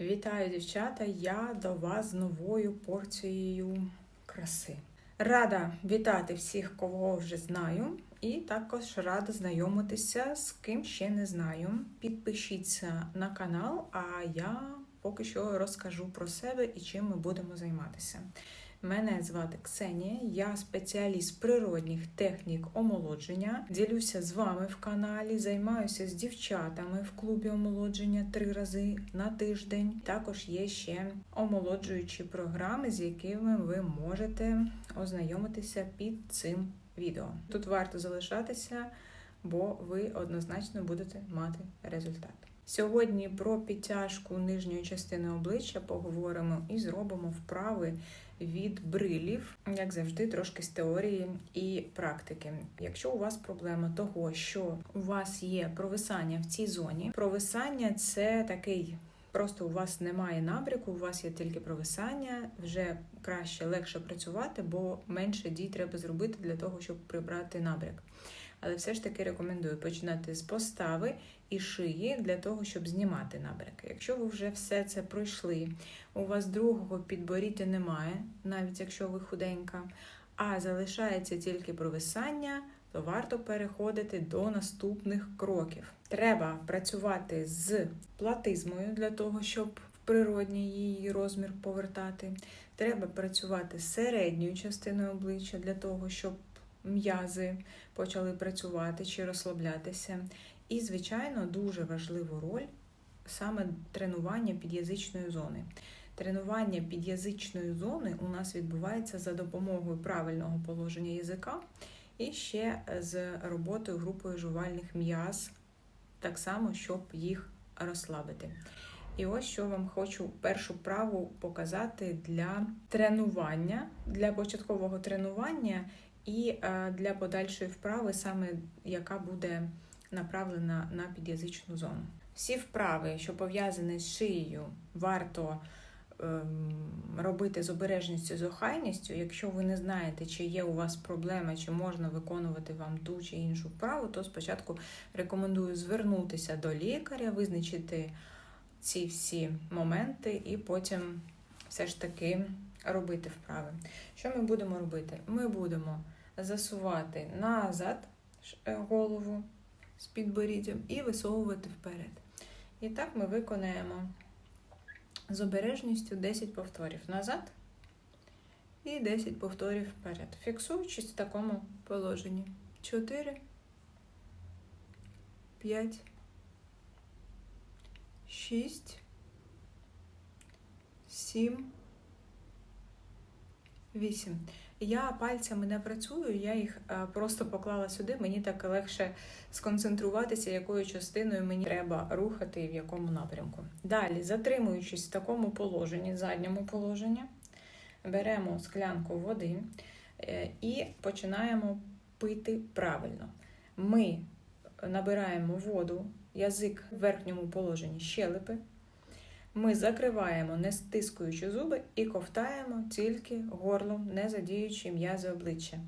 Вітаю, дівчата! Я до вас з новою порцією краси. Рада вітати всіх, кого вже знаю, і також рада знайомитися з ким ще не знаю. Підпишіться на канал, а я поки що розкажу про себе і чим ми будемо займатися. Мене звати Ксенія, я спеціаліст природних технік омолодження. Ділюся з вами в каналі, займаюся з дівчатами в клубі омолодження три рази на тиждень. Також є ще омолоджуючі програми, з якими ви можете ознайомитися під цим відео. Тут варто залишатися, бо ви однозначно будете мати результат. Сьогодні про підтяжку нижньої частини обличчя поговоримо і зробимо вправи від брилів, як завжди, трошки з теорії і практики. Якщо у вас проблема того, що у вас є провисання в цій зоні, провисання це такий. Просто у вас немає набряку, у вас є тільки провисання, вже краще, легше працювати, бо менше дій треба зробити для того, щоб прибрати набряк. Але все ж таки рекомендую починати з постави і шиї для того, щоб знімати набряки. Якщо ви вже все це пройшли, у вас другого підборіддя немає, навіть якщо ви худенька, а залишається тільки провисання, то варто переходити до наступних кроків. Треба працювати з платизмою для того, щоб в природній її розмір повертати. Треба працювати з середньою частиною обличчя для того, щоб м'язи почали працювати чи розслаблятися. І, звичайно, дуже важливу роль саме тренування під'язичної зони. Тренування під'язичної зони у нас відбувається за допомогою правильного положення язика і ще з роботою групою жувальних м'яз, так само, щоб їх розслабити. І ось що вам хочу першу праву показати для тренування, для початкового тренування і для подальшої вправи, саме яка буде направлена на під'язичну зону. Всі вправи, що пов'язані з шиєю, варто ем, робити з обережністю, з охайністю. Якщо ви не знаєте, чи є у вас проблема, чи можна виконувати вам ту чи іншу вправу, то спочатку рекомендую звернутися до лікаря, визначити ці всі моменти, і потім все ж таки робити вправи. Що ми будемо робити? Ми будемо засувати назад голову з підборіддям і висовувати вперед. І так ми виконаємо з обережністю 10 повторів назад і 10 повторів вперед. Фіксуючись в такому положенні. 4, 5, 6, 7, 8. Я пальцями не працюю, я їх просто поклала сюди. Мені так легше сконцентруватися, якою частиною мені треба рухати і в якому напрямку. Далі, затримуючись в такому положенні, задньому положенні, беремо склянку води е, і починаємо пити правильно. Ми набираємо воду, язик в верхньому положенні щелепи. Ми закриваємо, не стискуючи зуби, і ковтаємо тільки горлом, не задіючи м'язи обличчя.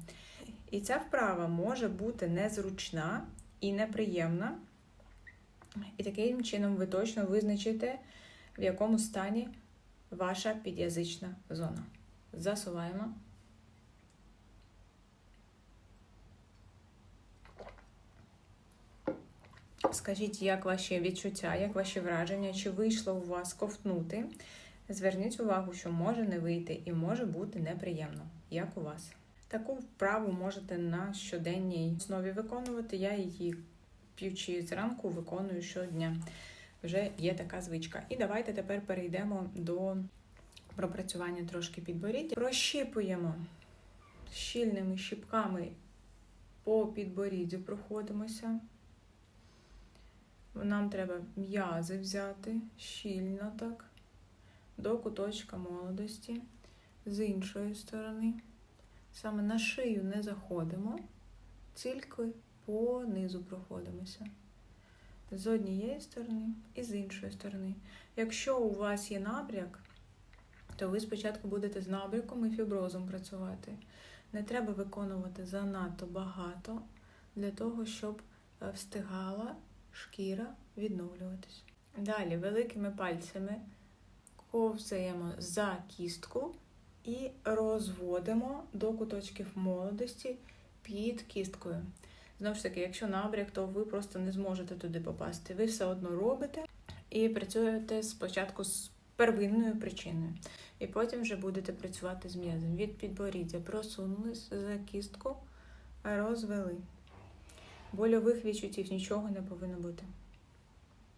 І ця вправа може бути незручна і неприємна. І таким чином ви точно визначите, в якому стані ваша під'язична зона. Засуваємо. Скажіть, як ваші відчуття, як ваші враження, чи вийшло у вас ковтнути? Зверніть увагу, що може не вийти і може бути неприємно, як у вас. Таку вправу можете на щоденній основі виконувати. Я її п'ючи зранку виконую щодня. Вже є така звичка. І давайте тепер перейдемо до пропрацювання трошки підборіддя. Прощіпуємо щільними щіпками по підборіддю, проходимося. Нам треба м'язи взяти щільно так, до куточка молодості, з іншої сторони. Саме на шию не заходимо, тільки по низу проходимося. З однієї сторони і з іншої сторони. Якщо у вас є набряк, то ви спочатку будете з набряком і фіброзом працювати. Не треба виконувати занадто багато для того, щоб встигала шкіра відновлюватись. Далі великими пальцями ковзаємо за кістку і розводимо до куточків молодості під кісткою. Знову ж таки, якщо набряк, то ви просто не зможете туди попасти. Ви все одно робите і працюєте спочатку з первинною причиною. І потім вже будете працювати з м'язом. Від підборіддя просунулись за кістку, розвели. Больових відчуттів нічого не повинно бути.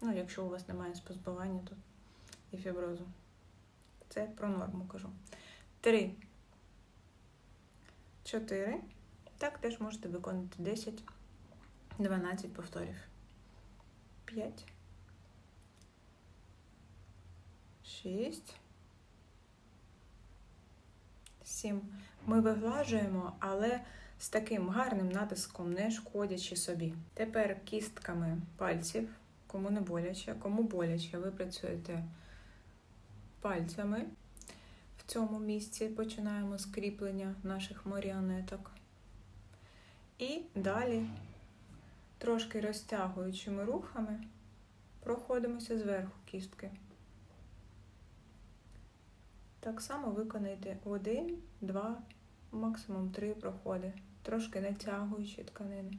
Ну, якщо у вас немає спозбивання тут і фіброзу. Це про норму кажу. Три. Чотири. Так теж можете виконати 10, 12 повторів. 5. 6. 7. Ми виглажуємо, але з таким гарним натиском, не шкодячи собі. Тепер кістками пальців, кому не боляче, кому боляче, ви працюєте пальцями. В цьому місці починаємо з кріплення наших маріонеток. І далі, трошки розтягуючими рухами, проходимося зверху кістки. Так само виконайте один, два, максимум три проходи, трошки натягуючи тканини.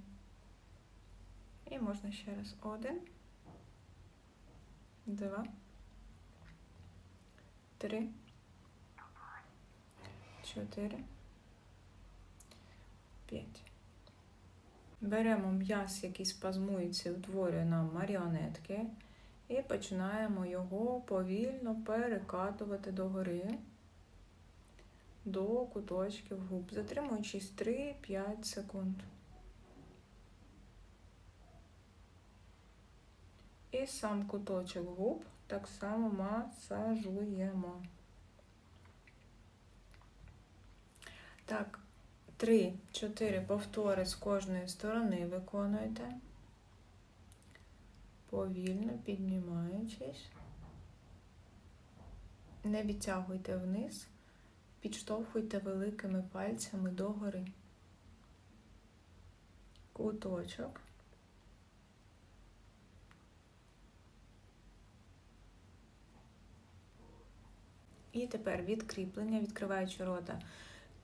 І можна ще раз. Один, два, три, чотири, п'ять. Беремо м'яз, який спазмується і утворює нам маріонетки, і починаємо його повільно перекатувати догори до куточків губ, затримуючись 3-5 секунд. І сам куточок губ так само масажуємо. Так, 3-4 повтори з кожної сторони виконуйте, повільно піднімаючись. Не відтягуйте вниз, підштовхуйте великими пальцями догори. Куточок. І тепер відкріплення, відкриваючи рота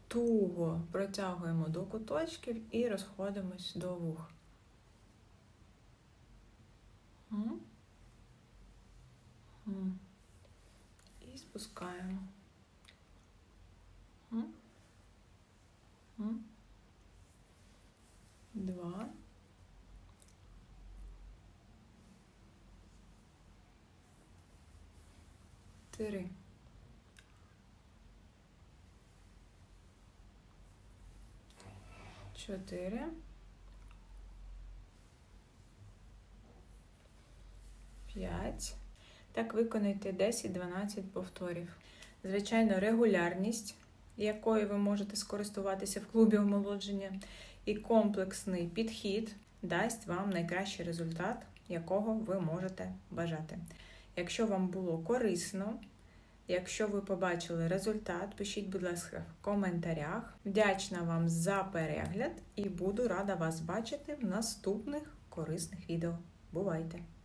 туго протягуємо до куточків і розходимось до вух. І спускаємо. Два. Три. Чотири. П'ять. Так виконайте 10-12 повторів. Звичайно, регулярність, якою ви можете скористуватися в клубі омолодження, і комплексний підхід дасть вам найкращий результат, якого ви можете бажати. Якщо вам було корисно, Якщо ви побачили результат, пишіть, будь ласка, в коментарях. Вдячна вам за перегляд і буду рада вас бачити в наступних корисних відео. Бувайте!